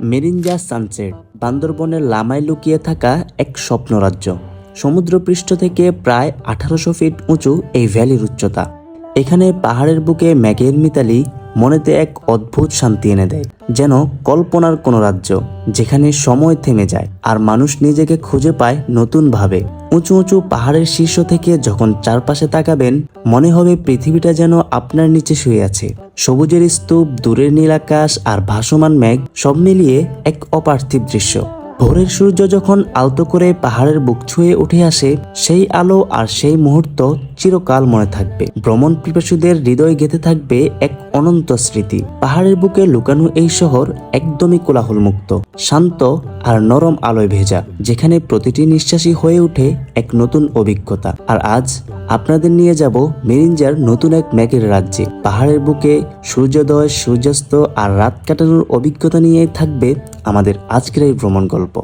মেরিঞ্জা sunset বান্দরবনের লামায় লুকিয়ে থাকা এক স্বপ্নরাজ্য। সমুদ্রপৃষ্ঠ থেকে প্রায় আঠারোশো ফিট উঁচু এই ভ্যালির উচ্চতা। এখানে পাহাড়ের বুকে ম্যাগের মিতালি মনেতে এক অদ্ভুত শান্তি এনে দেয়, যেন কল্পনার কোনো রাজ্য, যেখানে সময় থেমে যায় আর মানুষ নিজেকে খুঁজে পায় নতুনভাবে। উঁচু উঁচু পাহাড়ের শীর্ষ থেকে যখন চারপাশে তাকাবেন, মনে হবে পৃথিবীটা যেন আপনার নিচে শুয়ে আছে। সবুজের স্তূপ, দূরের নীল আকাশ আর ভাসমান মেঘ সব মিলিয়ে এক অপার্থিব দৃশ্য। ভোরের সূর্য যখন আলতো করে পাহাড়ের বুক ছুঁয়ে উঠে আসে, সেই আলো আর সেই মুহূর্ত চিরকাল মনে থাকবে। ভ্রমণ পিপাসুদের হৃদয় গেঁথে থাকবে এক অনন্ত স্মৃতি। পাহাড়ের বুকে লুকানো এই শহর একদমই কোলাহল মুক্ত শান্ত আর নরম আলোয় ভেজা, যেখানে প্রতিটি নিঃশ্বাসই হয়ে ওঠে এক নতুন অভিজ্ঞতা। আর আজ আপনাদের নিয়ে যাব মেরিঞ্জার নতুন এক ম্যাগের রাজ্যে। পাহাড়ের বুকে সূর্যোদয়, সূর্যাস্ত আর রাত কাটানোর অভিজ্ঞতা নিয়ে থাকবে আমাদের আজকের এই ভ্রমণ গল্প